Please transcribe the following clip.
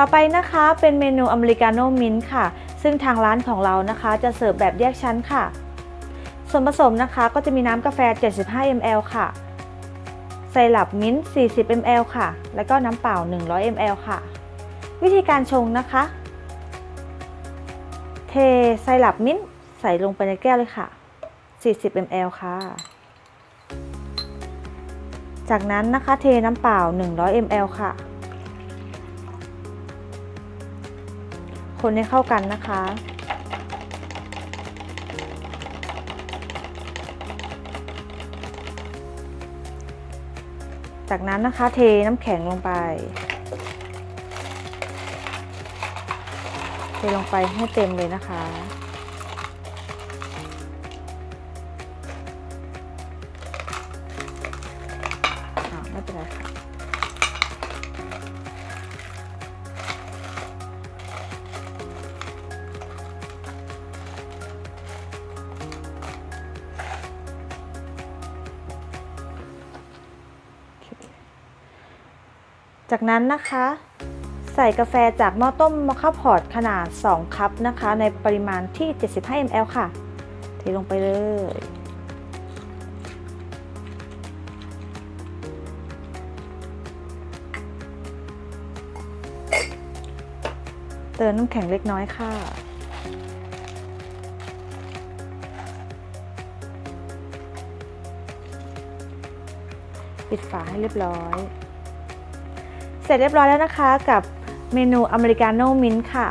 ต่อไปนะคะเป็นเมนูอเมริกาโน่มิ้นท์ค่ะ ซึ่งทางร้านของเรานะคะจะเสิร์ฟแบบแยกชั้นค่ะ ส่วนผสมนะคะก็จะมีน้ำกาแฟ 75 ml ค่ะไซรัปมิ้นท์ 40 ml ค่ะ แล้วก็น้ำเปล่า 100 ml ค่ะ วิธีการชงนะคะ เทไซรัปมิ้นท์ใส่ลงไปในแก้วเลยค่ะ 40 ml ค่ะ จากนั้นนะคะเทน้ำเปล่า 100 ml ค่ะ คนให้เข้ากันนะคะ จากนั้นนะคะเทน้ำแข็งลงไป เทลงไปให้เต็มเลยนะคะไม่เป็นไรค่ะ จากนั้นนะคะ ใส่กาแฟจากหม้อต้มมอคค่าพอร์ตขนาด 2 คัพนะคะ ในปริมาณที่ 75 ml ค่ะ เทลงไปเลย เติมน้ำแข็งเล็กน้อยค่ะปิดฝาให้เรียบร้อย เสร็จเรียบร้อยแล้วนะคะกับเมนูอเมริกาโน่มิ้นท์ค่ะ